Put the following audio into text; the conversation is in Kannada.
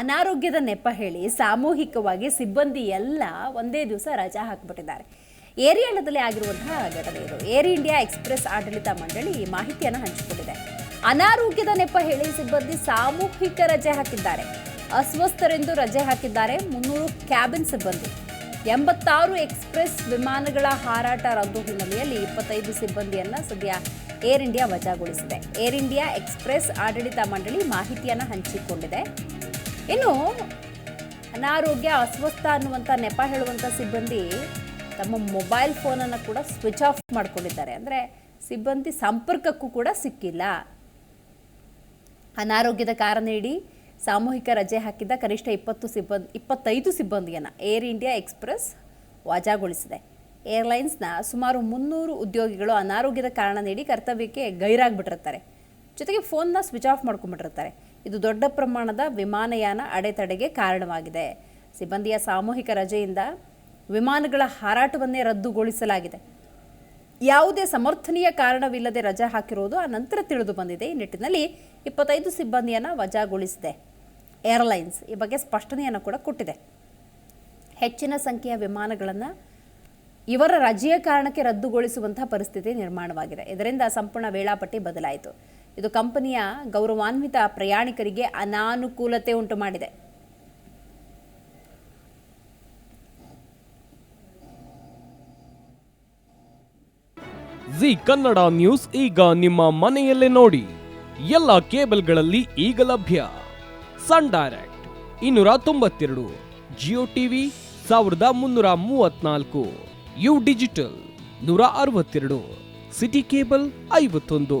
ಅನಾರೋಗ್ಯದ ನೆಪ ಹೇಳಿ ಸಾಮೂಹಿಕವಾಗಿ ಸಿಬ್ಬಂದಿ ಎಲ್ಲ ಒಂದೇ ದಿವಸ ರಜಾ ಹಾಕಿಬಿಟ್ಟಿದ್ದಾರೆ. ಏರಿಯಾಳದಲ್ಲಿ ಆಗಿರುವಂತಹ ಘಟನೆ ಇದು. ಏರ್ ಇಂಡಿಯಾ ಎಕ್ಸ್ಪ್ರೆಸ್ ಆಡಳಿತ ಮಂಡಳಿ ಈ ಮಾಹಿತಿಯನ್ನು ಹಂಚಿಕೊಂಡಿದೆ. ಅನಾರೋಗ್ಯದ ನೆಪ ಹೇಳಿ ಸಿಬ್ಬಂದಿ ಸಾಮೂಹಿಕ ರಜೆ ಹಾಕಿದ್ದಾರೆ. ಅಸ್ವಸ್ಥರೆಂದು ರಜೆ ಹಾಕಿದ್ದಾರೆ ಮುನ್ನೂರು ಕ್ಯಾಬಿನ್ ಸಿಬ್ಬಂದಿ. ಎಂಬತ್ತಾರು ಎಕ್ಸ್ಪ್ರೆಸ್ ವಿಮಾನಗಳ ಹಾರಾಟ ರದ್ದು ಹಿನ್ನೆಲೆಯಲ್ಲಿ ಇಪ್ಪತ್ತೈದು ಸಿಬ್ಬಂದಿಯನ್ನ ಸದ್ಯ ಏರ್ ಇಂಡಿಯಾ ವಜಾಗೊಳಿಸಿದೆ. ಏರ್ ಇಂಡಿಯಾ ಎಕ್ಸ್ಪ್ರೆಸ್ ಆಡಳಿತ ಮಂಡಳಿ ಮಾಹಿತಿಯನ್ನು ಹಂಚಿಕೊಂಡಿದೆ. ಇನ್ನು ಅನಾರೋಗ್ಯ, ಅಸ್ವಸ್ಥ ಅನ್ನುವಂಥ ನೆಪ ಹೇಳುವಂಥ ಸಿಬ್ಬಂದಿ ತಮ್ಮ ಮೊಬೈಲ್ ಫೋನನ್ನು ಕೂಡ ಸ್ವಿಚ್ ಆಫ್ ಮಾಡ್ಕೊಂಡಿದ್ದಾರೆ. ಅಂದರೆ ಸಿಬ್ಬಂದಿ ಸಂಪರ್ಕಕ್ಕೂ ಕೂಡ ಸಿಕ್ಕಿಲ್ಲ. ಅನಾರೋಗ್ಯದ ಕಾರಣ ನೀಡಿ ಸಾಮೂಹಿಕ ರಜೆ ಹಾಕಿದ್ದ ಕನಿಷ್ಠ ಇಪ್ಪತ್ತು ಸಿಬ್ಬಂದಿ, ಇಪ್ಪತ್ತೈದು ಸಿಬ್ಬಂದಿಯನ್ನು ಏರ್ ಇಂಡಿಯಾ ಎಕ್ಸ್ಪ್ರೆಸ್ ವಾಜಾಗೊಳಿಸಿದೆ. ಏರ್ಲೈನ್ಸ್ನ ಸುಮಾರು ಮುನ್ನೂರು ಉದ್ಯೋಗಿಗಳು ಅನಾರೋಗ್ಯದ ಕಾರಣ ನೀಡಿ ಕರ್ತವ್ಯಕ್ಕೆ ಗೈರಾಗ್ಬಿಟ್ಟಿರ್ತಾರೆ. ಜೊತೆಗೆ ಫೋನ್ನ ಸ್ವಿಚ್ ಆಫ್ ಮಾಡ್ಕೊಂಡ್ಬಿಟ್ಟಿರ್ತಾರೆ. ಇದು ದೊಡ್ಡ ಪ್ರಮಾಣದ ವಿಮಾನಯಾನ ಅಡೆತಡೆಗೆ ಕಾರಣವಾಗಿದೆ. ಸಿಬ್ಬಂದಿಯ ಸಾಮೂಹಿಕ ರಜೆಯಿಂದ ವಿಮಾನಗಳ ಹಾರಾಟವನ್ನೇ ರದ್ದುಗೊಳಿಸಲಾಗಿದೆ. ಯಾವುದೇ ಸಮರ್ಥನೀಯ ಕಾರಣವಿಲ್ಲದೆ ರಜೆ ಹಾಕಿರುವುದು ಆ ನಂತರ ತಿಳಿದು ಬಂದಿದೆ. ಈ ನಿಟ್ಟಿನಲ್ಲಿ ಇಪ್ಪತ್ತೈದು ಸಿಬ್ಬಂದಿಯನ್ನು ವಜಾಗೊಳಿಸಿದೆ. ಏರ್ಲೈನ್ಸ್ ಈ ಬಗ್ಗೆ ಸ್ಪಷ್ಟನೆಯನ್ನು ಕೂಡ ಕೊಟ್ಟಿದೆ. ಹೆಚ್ಚಿನ ಸಂಖ್ಯೆಯ ವಿಮಾನಗಳನ್ನು ಇವರ ರಜೆಯ ಕಾರಣಕ್ಕೆ ರದ್ದುಗೊಳಿಸುವಂತಹ ಪರಿಸ್ಥಿತಿ ನಿರ್ಮಾಣವಾಗಿದೆ. ಇದರಿಂದ ಸಂಪೂರ್ಣ ವೇಳಾಪಟ್ಟಿ ಬದಲಾಯಿತು. ಇದು ಕಂಪನಿಯ ಗೌರವಾನ್ವಿತ ಪ್ರಯಾಣಿಕರಿಗೆ ಅನಾನುಕೂಲತೆ ಉಂಟು ಮಾಡಿದೆ. ಜಿ ಕನ್ನಡ ನ್ಯೂಸ್ ಈಗ ನಿಮ್ಮ ಮನೆಯಲ್ಲೇ ನೋಡಿ. ಎಲ್ಲ ಕೇಬಲ್ಗಳಲ್ಲಿ ಈಗ ಲಭ್ಯ. ಸನ್ ಡೈರೆಕ್ಟ್ ಇನ್ನೂರ ತೊಂಬತ್ತೆರಡು, ಜಿಯೋ ಟಿವಿ ಸಾವಿರದ ಮುನ್ನೂರ ಮೂವತ್ನಾಲ್ಕು ಯು ಡಿಜಿಟಲ್ ನೂರ ಅರವತ್ತೆರಡು, ಸಿಟಿ ಕೇಬಲ್ ಐವತ್ತೊಂದು.